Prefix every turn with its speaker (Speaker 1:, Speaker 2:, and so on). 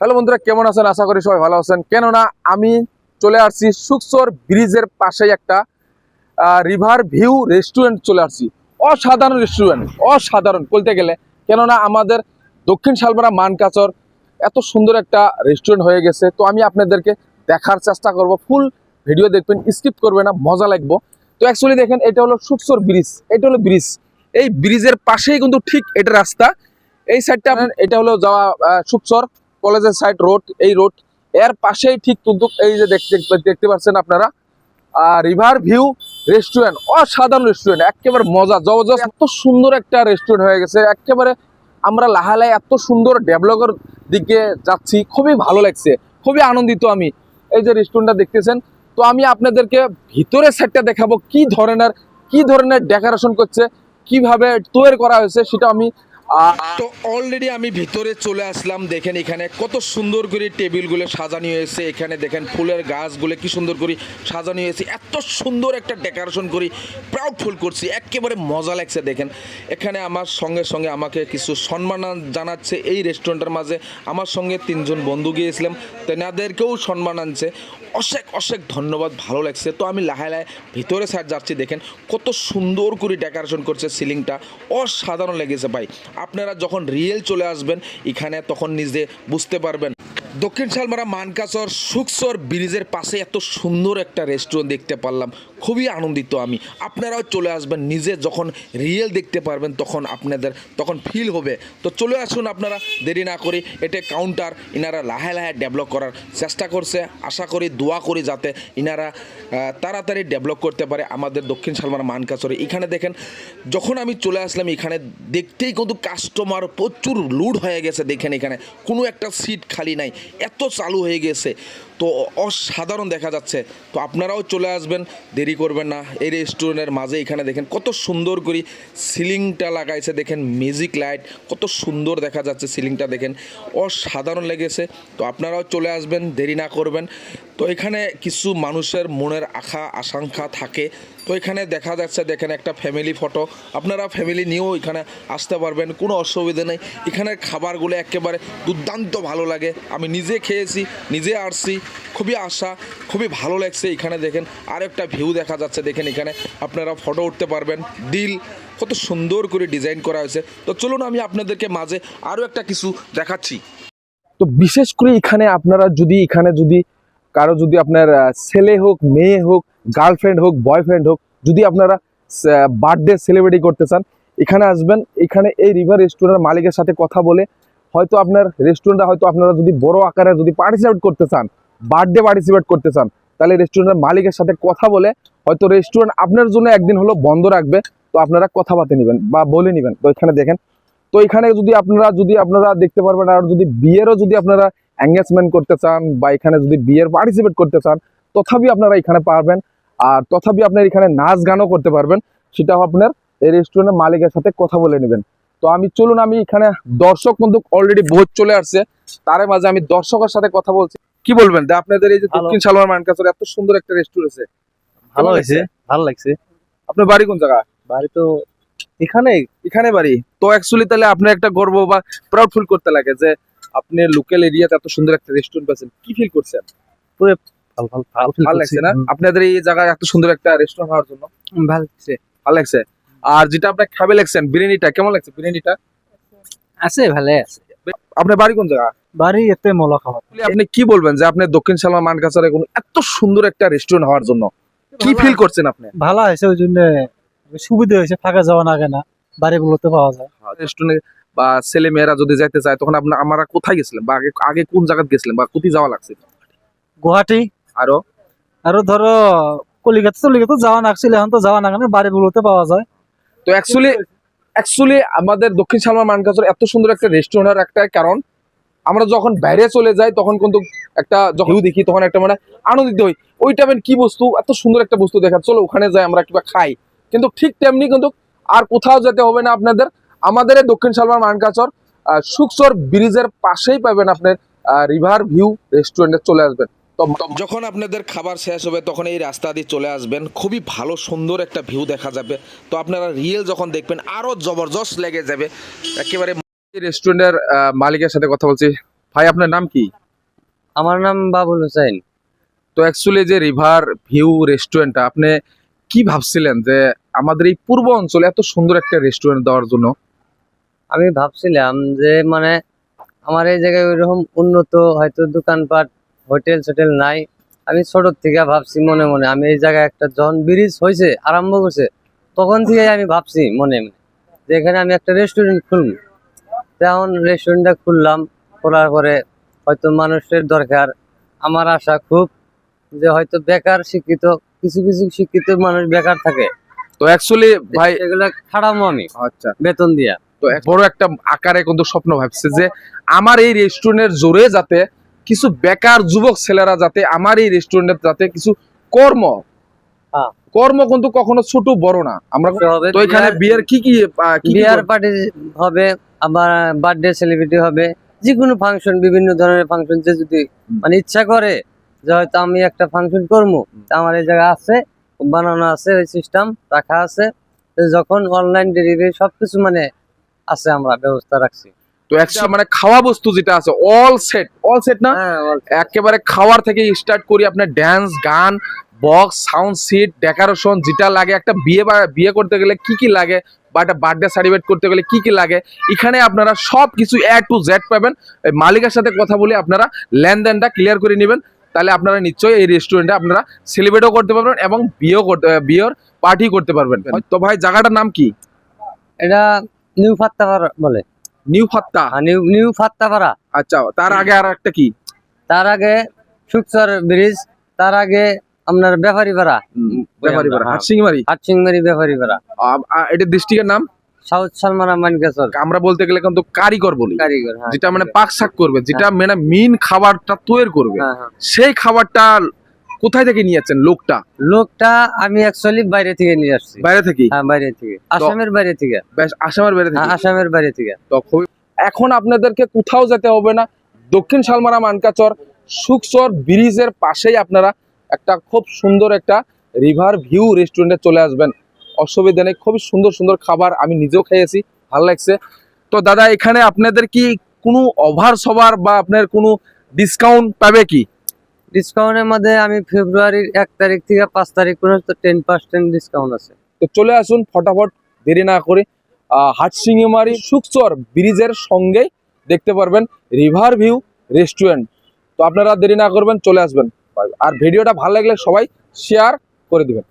Speaker 1: Hello বন্ধুরা, কেমন আছেন? আশা করি সবাই ভালো আছেন। কেননা আমি চলে আসছি সুকসর ব্রিজের পাশেই একটা রিভার ভিউ রেস্টুরেন্ট চলে আসছি। অসাধারণ রেস্টুরেন্ট অসাধারণ বলতে গেলে। কেননা আমাদের দক্ষিণ শালমারা মানকাচর এত সুন্দর একটা রেস্টুরেন্ট হয়ে গেছে। তো আমি আপনাদেরকে দেখার চেষ্টা করব। ফুল ভিডিও দেখবেন স্কিপ করবে না, মজা লাগবো। তো অ্যাকচুয়ালি দেখেন, এটা হলো সুকসর ব্রিজ, এটা হলো ব্রিজ। এই ব্রিজের পাশেই কিন্তু ঠিক এটা রাস্তা। এই সাইডটা এটা হলো যাওয়া সুকসর কলেজের সাইড রোড এই রোডের পাশেই ঠিক কিন্তু এই যে দেখতে দেখতে পাচ্ছেন আপনারা আর রিভার ভিউ রেস্টুরেন্ট অসাধারণ রেস্টুরেন্ট একেবারে মজা, জবরদস্ত, এত সুন্দর একটা রেস্টুরেন্ট হয়ে গেছে, একেবারে আমরা লাহালাই এত সুন্দর ডেভেলপের দিকে যাচ্ছি, খুবই ভালো লাগছে, খুবই আনন্দিত আমি, এই যে রেস্টুরেন্টটা দেখতেছেন, তো আমি আপনাদেরকে ভিতরের সাইডটা দেখাবো, কি ধরনের কি ধরনের ডেকোরেশন করছে, কীভাবে তৈরি করা হয়েছে, সেটা আমি তো অলরেডি আমি ভিতরে চলে আসলাম। দেখেন এখানে কত সুন্দর করে টেবিলগুলো সাজানো হয়েছে। এখানে দেখেন ফুলের গাছগুলো কি সুন্দর করে সাজানো হয়েছে। এত সুন্দর একটা ডেকোরেশন করি প্রাউড ফুল করছি। একেবারে মজা লাগছে দেখেন। এখানে আমার সঙ্গে সঙ্গে আমাকে কিছু সম্মান জানাচ্ছে এই রেস্টুরেন্টের মাঝে। আমার সঙ্গে তিনজন বন্ধু গিয়েছিলাম। তেনাদেরকেও সম্মান আনছে। অশেক অশেক ধন্যবাদ, ভালো লাগছে। তো আমি লাহে লাহে ভিতরে সাইড যাচ্ছি দেখেন। কত সুন্দর করে ডেকোরেশন করছে সিলিংটা অসাধারণ লেগেছে ভাই। আপনারা যখন রিয়েল চলে আসবেন, এখানে তখন নিজে বুঝতে পারবেন। দক্ষিণ শালমারা মানকাসর সুকসর ব্রিজের পাশে এত সুন্দর একটা রেস্টুরেন্ট দেখতে পারলাম। খুবই আনন্দিত আমি। আপনারাও চলে আসবেন নিজে যখন রিয়েল দেখতে পারবেন তখন আপনাদের, তখন ফিল হবে। তো চলে আসুন আপনারা, দেরি না করে এটা কাউন্টার ইনারা লাহে লাহে ডেভেলপ করার চেষ্টা করছে। আশা করি, দোয়া করি যাতে ইনারা তাড়াতাড়ি ডেভেলপ করতে পারে আমাদের দক্ষিণ শালমারা মানকাচরে। এখানে দেখেন, যখন আমি চলে আসলাম এখানে, দেখতেই কিন্তু কাস্টমার প্রচুর লুড হয়ে গেছে দেখেন এখানে। কোনো একটা সিট খালি নাই, এত চালু হয়ে গেছে। তো অসাধারণ দেখা যাচ্ছে। তো আপনারাও চলে আসবেন, দেরি করবেন না। এই রেস্টুরেন্টের মাঝে এখানে দেখেন কত সুন্দর করে সিলিংটা লাগাইছে, দেখেন মিউজিক লাইট কত সুন্দর দেখা যাচ্ছে সিলিংটা দেখেন। অসাধারণ লেগেছে। তো আপনারাও চলে আসবেন, দেরি না করবেন। তো এখানে কিছু মানুষের মনের আশা আকাঙ্ক্ষা থাকে। তো এখানে দেখা যাচ্ছে, দেখেন একটা ফ্যামিলি ফটো আপনারা ফ্যামিলি নিয়েও এখানে আসতে পারবেন, কোনো অসুবিধা নেই। এখানের খাবারগুলো একেবারে দুর্দান্ত ভালো লাগে। আমি নিজে খেয়েছি, নিজে আসছি, খুবই আশা, খুবই ভালো লাগছে এখানে দেখেন। আর একটা ভিউ দেখা যাচ্ছে, দেখেন এখানে। আপনারা ফটো উঠতে পারবেন দিল কত সুন্দর করে ডিজাইন করা হয়েছে। তো চলুন আমি আপনাদেরকে মাঝে আরও একটা কিছু দেখাচ্ছি। তো বিশেষ করে এখানে আপনারা যদি, এখানে যদি কারও যদি আপনার ছেলে হোক, মেয়ে হোক গার্লফ্রেন্ড হোক, বয়ফ্রেন্ড হোক, যদি আপনারা বার্থডে সেলিব্রেটি করতে চান, এখানে আসবেন, এখানে এই রিভার রেস্টুরেন্টের মালিকের সাথে কথা বলে, হয়তো আপনার রেস্টুরেন্টটা হয়তো আপনারা যদি বড় আকারে যদি পার্টিসিপেট করতে চান, বার্থডে পার্টিসিপেট করতে চান, তাহলে রেস্টুরেন্টের মালিকের সাথে কথা বলে, হয়তো রেস্টুরেন্ট আপনার জন্য একদিন হলো বন্ধ রাখবে, তো আপনারা কথা বাতে নেবেন বা বলে নেবেন। তো এখানে দেখেন, তো এখানে যদি আপনারা যদি আপনারা দেখতে পারবেন, আর যদি বিয়েরও যদি আপনারা এঙ্গেজমেন্ট করতে চান, বা এখানে যদি বিয়ের পার্টিসিপেট করতে চান, তথাপি আপনারা এখানে পারবেন। আর তথাপি আপনার এখানে নাচ গানও করতে পারবেন সেটাও আপনার এই রেস্টুরেন্টের মালিকের সাথে কথা বলে নেবেন। তো আমি চলুন আমি এখানে দর্শক বন্ধু অলরেডি বহুত চলে আসছে তার মাঝে আমি দর্শকের সাথে কথা বলছি। কি বলবেন? আপনাদের এই যে। দক্ষিণ সালোয়ার মানকাছর এত সুন্দর একটা রেস্টুরেন্ট আছে।
Speaker 2: ভালো হয়েছে ভালো লাগছে।
Speaker 1: আপনার বাড়ি কোন জায়গা?
Speaker 2: বাড়ি তো এখানে।
Speaker 1: এখানে বাড়ি? তো অ্যাকচুয়ালি তাহলে আপনার একটা গর্ব বা প্রাউড ফিল করতে লাগে যে আপনি লোকাল এরিয়াতে এত সুন্দর একটা রেস্টুরেন্ট পাচ্ছেন। কি ফিল করছেন?
Speaker 2: ভালো ভালো।
Speaker 1: লাগছে না? আপনাদের এই জায়গায় এত সুন্দর একটা রেস্টুরেন্ট হওয়ার জন্য?
Speaker 2: ভালো লাগছে।
Speaker 1: ভালো লাগছে? আর যেটা আপনি খাবে লাগছেন বিরিয়ানিটা কেমন লাগছে বিরিয়ানিটা?
Speaker 2: আছে ভালো আছে।
Speaker 1: আপনার বাড়ি কোন জায়গা?
Speaker 2: বাড়ি এতে মলা
Speaker 1: আপনি কি বলবেন যে আপনি দক্ষিণ সালমা কোনো এত সুন্দর একটা রেস্টুরেন্ট হওয়ার জন্য? কি ফিল করছেন আপনি?
Speaker 2: ভালো হয়েছে ওই জন্য সুবিধা হয়েছে ফাঁকা যাওয়া লাগে না বাড়িগুলোতে পাওয়া যায়।
Speaker 1: রেস্টুরেন্টে বা ছেলে মেয়েরা যদি যাইতে চায় তখন আপনার আমরা কোথায় গেছিলেন বা আগে আগে কোন জায়গায় গেছিলেন বা কোথায় যাওয়া লাগছে?
Speaker 2: গুয়াহাটি।
Speaker 1: আরও?
Speaker 2: আরও ধরো কলিকাতা চলিকাতা যাওয়া লাগছিল এখন তো যাওয়া না কেন? বাড়িগুলোতে পাওয়া যায়।
Speaker 1: তো অ্যাকচুয়ালি অ্যাকচুয়ালি আমাদের দক্ষিণ সালমা মানকাছর এত সুন্দর একটা রেস্টুরেন্টের একটা কারণ আমরা যখন বাইরে চলে যাই তখন কিন্তু একটা যখন দেখি তখন একটা মানে আনন্দিত হই। ওই টাইমের কি বস্তু? এত সুন্দর একটা বস্তু দেখা চলো ওখানে যাই আমরা কিবা খাই। কিন্তু ঠিক তেমনি কিন্তু আর কোথাও যেতে হবে না আপনাদের। আমাদের দক্ষিণ সালমার মানকাচর আহ, সুকসর ব্রিজের পাশেই পাবেন আপনার রিভার ভিউ রেস্টুরেন্টে চলে আসবেন। যখন আপনাদের খাবার শেষ হবে তখন এই রাস্তা দিয়ে চলে আসবেন। খুবই ভালো সুন্দর একটা ভিউ দেখা যাবে। তো আপনারা রিয়েল যখন দেখবেন আরও জবরদস্ত লেগে যাবে। একেবারে রেস্টুরেন্টের মালিকের সাথে কথা বলছি। ভাই আপনার নাম কি?
Speaker 3: আমার নাম বাবুল হোসেন।
Speaker 1: তো অ্যাকচুয়ালি যে রিভার ভিউ রেস্টুরেন্টটা আপনি কি ভাবছিলেন যে আমাদের এই পূর্ব অঞ্চলে এত সুন্দর একটা রেস্টুরেন্ট দেওয়ার জন্য?
Speaker 3: আমি ভাবছিলাম যে মানে আমার এই জায়গায় ওইরকম উন্নত হয়তো দোকানপাট হোটেল সোটেল নাই। আমি ছোট থেকে ভাবছি মনে মনে আমি এই জায়গায় একটা জন ব্রিজ হয়েছে আরম্ভ করছে তখন থেকে আমি ভাবছি মনে মনে যে এখানে আমি একটা রেস্টুরেন্ট খুলব। তেমন রেস্টুরেন্টটা খুললাম খোলার পরে হয়তো মানুষের দরকার। আমার আশা খুব যে হয়তো বেকার শিক্ষিত কিছু কিছু শিক্ষিত মানুষ বেকার থাকে।
Speaker 1: তো অ্যাকচুয়ালি ভাই
Speaker 3: এগুলা খাড়ামো আমি
Speaker 1: আচ্ছা।
Speaker 3: বেতন দিয়া।
Speaker 1: তো বড় একটা আকারে কিন্তু স্বপ্ন ভাবছে যে আমার এই রেস্টুরেন্টের জোরে যাতে কিছু বেকার যুবক ছেলেরা যাতে আমার এই রেস্টুরেন্টের যাতে কিছু কর্ম
Speaker 3: হ্যাঁ।
Speaker 1: কর্ম কিন্তু কখনো ছোট বড় না। আমরা তো এখানে বিয়ের কি কি আহ, কি কি
Speaker 3: বিয়ার পার্টি হবে আবার বার্থডে সেলিব্রিটি হবে যে কোনো ফাংশন বিভিন্ন ধরনের ফাংশন যে যদি মানে ইচ্ছা করে যে হয়তো আমি একটা ফাংশন করব আমার এই জায়গা আছে বানানো আছে ওই সিস্টেম রাখা আছে যখন অনলাইন ডেলিভারি সবকিছু মানে আছে আমরা ব্যবস্থা রাখছি।
Speaker 1: তো একটা মানে খাওয়া বস্তু যেটা আছে অল সেট অল সেট না?
Speaker 3: হ্যাঁ
Speaker 1: একেবারে খাওয়ার থেকে স্টার্ট করি আপনার ড্যান্স গান বক্স সাউন্ড সিট ডেকোরেশন যেটা লাগে একটা বিয়ে বিয়ে করতে গেলে কি কি লাগে বা একটা বার্থডে সেলিব্রেট করতে গেলে কি কি লাগে এখানে আপনারা সব কিছু এ টু জেড পাবেন। মালিকের সাথে কথা বলে আপনারা লেনদেনটা ক্লিয়ার করে নেবেন। তাহলে আপনারা নিশ্চয়ই এই রেস্টুরেন্টে আপনারা সেলিব্রেটও করতে পারবেন এবং বিয়েও করতে বিয়ের পার্টি করতে পারবেন। তো ভাই জায়গাটার নাম কি?
Speaker 3: এটা নিউ ফাত্তাপাড়া বলে।
Speaker 1: নিউ ফাত্তা?
Speaker 3: আর নিউ নিউ ফাত্তাপাড়া।
Speaker 1: আচ্ছা তার আগে আর একটা কি?
Speaker 3: তার আগে সুকচর ব্রিজ তার আগে আপনার ব্যাপারী পাড়া
Speaker 1: ব্যাপারী পাড়া,
Speaker 3: হ্যাঁ।
Speaker 1: হাটসিংমারি?
Speaker 3: হাটসিংমারি ব্যাপারী পাড়া
Speaker 1: আ- আ- এটা ডিস্ট্রিক্টের নাম?
Speaker 3: সাউথ সালমানা মানকাসর
Speaker 1: আমরা বলতে গেলে কিন্তু কারিগর বলি।
Speaker 3: কারিগর হ্যাঁ।
Speaker 1: যেটা মানে পাক শাক করবে যেটা মানে মেন খাবারটা তৈরি করবে।
Speaker 3: হ্যাঁ, হ্যাঁ।
Speaker 1: সেই খাবারটা কোথায় থেকে নিয়ে যাচ্ছেন লোকটা?
Speaker 3: লোকটা আমি অ্যাকচুয়ালি বাইরে থেকে নিয়ে আসছি।
Speaker 1: বাইরে থেকে
Speaker 3: হ্যাঁ বাইরে থেকে। আসামের বাইরে থেকে।
Speaker 1: বেশ আসামের বাইরে থেকে?
Speaker 3: হ্যাঁ আসামের বাইরে থেকে।
Speaker 1: তো এখন আপনাদেরকে কোথাও যেতে হবে না। দক্ষিণ শালমারা মানকাচর সুকচর ব্রিজের পাশেই আপনারা একটা খুব সুন্দর একটা রিভার ভিউ রেস্টুরেন্টে চলে আসবেন। অসুবিধা নেই খুবই সুন্দর সুন্দর খাবার আমি নিজেও খেয়েছি ভালো লাগছে। তো দাদা এখানে আপনাদের কি কোনো ওভার সবার বা আপনার কোনো ডিসকাউন্ট পাবে কি?
Speaker 3: ডিসকাউন্টের মধ্যে আমি ফেব্রুয়ারির এক তারিখ থেকে পাঁচ তারিখ পর্যন্ত টেন পার্সেন্ট ডিসকাউন্ট আছে।
Speaker 1: তো চলে আসুন ফটাফট, দেরি না করে হাটসিংমারি সুকচর ব্রিজের সঙ্গে দেখতে পারবেন রিভার ভিউ রেস্টুরেন্ট তো আপনারা দেরি না করবেন, চলে আসবেন। আর ভিডিওটা ভালো লাগলে সবাই শেয়ার করে দিবেন।